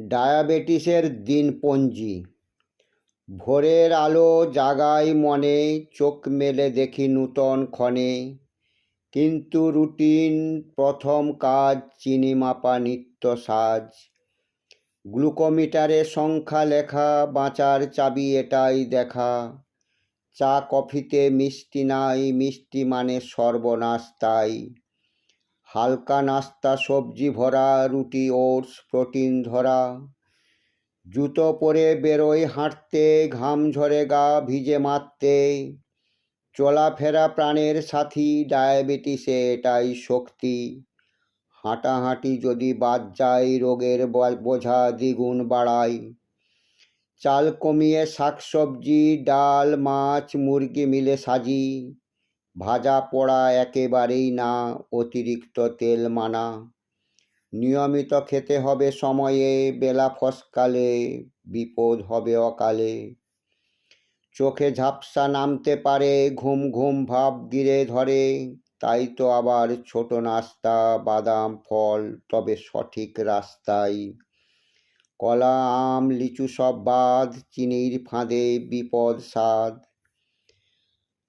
ডায়াবেটিসের দিনপঞ্জি। ভোরের আলো জাগায় মনে, চোখ মেলে দেখি নূতন ক্ষণে। কিন্তু রুটিন প্রথম কাজ, চিনি মাপা নিত্য সাজ। গ্লুকোমিটারে সংখ্যা লেখা, বাঁচার চাবি এটাই দেখা। চা কফিতে মিষ্টি নাই, মিষ্টি মানে সর্বনাশ তাই। হালকা নাস্তা, সবজি ভরা, রুটি, ওটস, প্রোটিন ধরা। জুতো পরে বেরোয় হাঁটতে, ঘাম ঝরে গা ভিজে মারতে। চলাফেরা প্রাণের সাথী, ডায়াবেটিসে এটাই শক্তি। হাঁটাহাঁটি যদি বাদ যায়, রোগের বোঝা দ্বিগুণ বাড়ায়। চাল কমিয়ে শাকসবজি, ডাল, মাছ, মুরগি মিলে সাজি। ভাজা পোড়া একেবারেই না, অতিরিক্ত তেল মানা। নিয়মিত খেতে হবে সময়ে, বেলা ফসকালে, বিপদ হবে অকালে। চোখে ঝাপসা নামতে পারে, ঘুম ঘুম ভাব গিরে ধরে। তাই তো আবার ছোট নাস্তা, বাদাম, ফল, তবে সঠিক রাস্তায় কলা, আম, লিচু সব বাদ, চিনির ফাঁদে বিপদ স্বাদ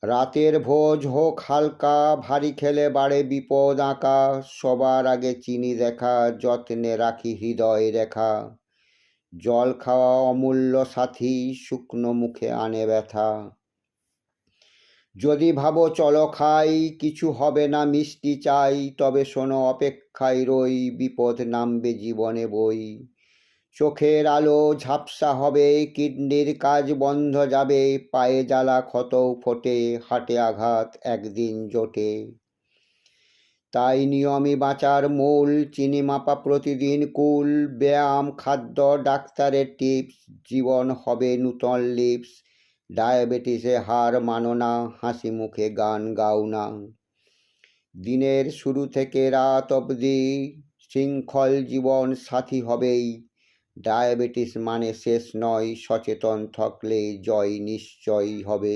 রাতের ভোজ হোক হালকা, ভারী খেলে বাড়ে বিপদ আঁকা। সবার আগে চিনি দেখা, যত্নে রাখি হৃদয় রেখা। জল খাওয়া অমূল্য সাথী, শুকনো মুখে আনে ব্যথা। যদি ভাবো চলো খাই, কিছু হবে না মিষ্টি চাই, তবে শোনো অপেক্ষায় রই, বিপদ নামবে জীবনে বই। চোখের আলো ঝাপসা হবে, কিডনির কাজ বন্ধ যাবে, পায়ে জ্বালা ক্ষত ফোটে, হাটে আঘাত একদিন জোটে। তাই নিয়মই বাঁচার মূল, চিনি মাপা প্রতিদিন কুল, ব্যায়াম, খাদ্য, ডাক্তারের টিপস, জীবন হবে নূতন লিপস। ডায়াবেটিসে হার মানো না, হাসি মুখে গান গাও না। দিনের শুরু থেকে রাত অবধি শৃঙ্খল জীবন সাথী হবেই ডায়াবেটিস মানে শেষ নয় সচেতন থাকলে জয় নিশ্চয়ই হবে।